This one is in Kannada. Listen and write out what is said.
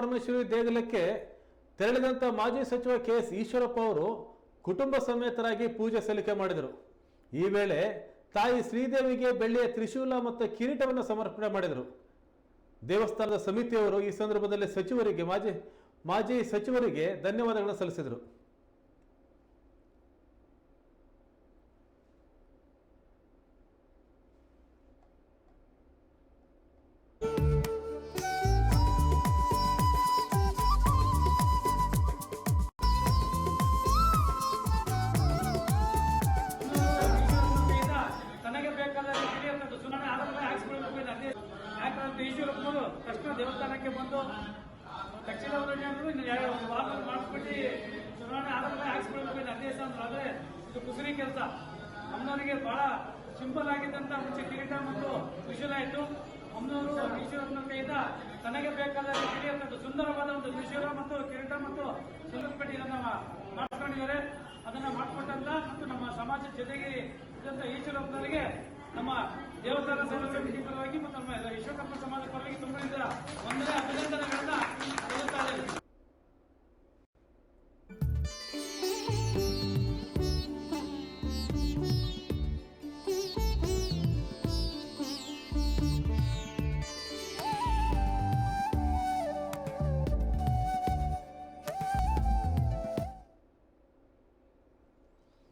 ಪರಮೇಶ್ವರಿ ದೇಗುಲಕ್ಕೆ ತೆರಳಿದಂಥ ಮಾಜಿ ಸಚಿವ ಕೆ ಎಸ್ ಈಶ್ವರಪ್ಪ ಅವರು ಕುಟುಂಬ ಸಮೇತರಾಗಿ ಪೂಜೆ ಸಲ್ಲಿಕೆ ಮಾಡಿದರು. ಈ ವೇಳೆ ತಾಯಿ ಶ್ರೀದೇವಿಗೆ ಬೆಳ್ಳಿಯ ತ್ರಿಶೂಲ ಮತ್ತು ಕಿರೀಟವನ್ನು ಸಮರ್ಪಣೆ ಮಾಡಿದರು. ದೇವಸ್ಥಾನದ ಸಮಿತಿಯವರು ಈ ಸಂದರ್ಭದಲ್ಲಿ ಸಚಿವರಿಗೆ, ಮಾಜಿ ಮಾಜಿ ಸಚಿವರಿಗೆ ಧನ್ಯವಾದಗಳನ್ನು ಸಲ್ಲಿಸಿದರು. ಬೇಕಾದ ಚುನಾವಣೆ ಆರಂಭ ಹಾಕಿಸಿಕೊಳ್ಳಬೇಕು ಎಂದು ಅದೇ ಯಾಕಂದ್ರೆ ಈಶ್ವರಪ್ಪನವರು ತಕ್ಷಣ ದೇವಸ್ಥಾನಕ್ಕೆ ಬಂದು ದಕ್ಷಿಣ ಒಂದು ವಾರದಲ್ಲಿ ಮಾಡಿಸ್ಬಿಟ್ಟು ಚುನಾವಣೆ ಆರಂಭ ಹಾಕಿಸಿಕೊಳ್ಳಬೇಕು ಎಂದು ಆದೇಶ ಅಂದ್ರೆ ಇದು ಕುಸರಿ ಕೆಲಸ. ಅಮ್ಮನವರಿಗೆ ಬಹಳ ಸಿಂಪಲ್ ಆಗಿದ್ದಂತ ಮುಂಚೆ ಕಿರೀಟ ಮತ್ತು ತ್ರಿಶೂಲ ಇತ್ತು. ಅಮ್ಮನವರು ಈಶ್ವರಪ್ಪನ ಕೈಯಿಂದ ತನಗೆ ಬೇಕಾದ ಹಿರಿಯರನ್ನು ಸುಂದರವಾದ ಒಂದು ತ್ರಿಶೂಲ ಮತ್ತು ಕಿರೀಟ ಮತ್ತು ಸುಂದರಪೇಟೆ ಇದನ್ನ ಮಾಡ್ಕೊಂಡಿದ್ದಾರೆ. ಅದನ್ನ ಮಾಡಿಕೊಟ್ಟಂತ ಮತ್ತು ನಮ್ಮ ಸಮಾಜ ಜೊತೆಗೆ ಈಶ್ವರಪ್ಪನವರಿಗೆ ನಮ್ಮ ದೇವಸ್ಥಾನ ಸೇವಾ ಸಮಿತಿ ಪರವಾಗಿ ಮತ್ತು ನಮ್ಮ ವಿಶ್ವಕರ್ಮ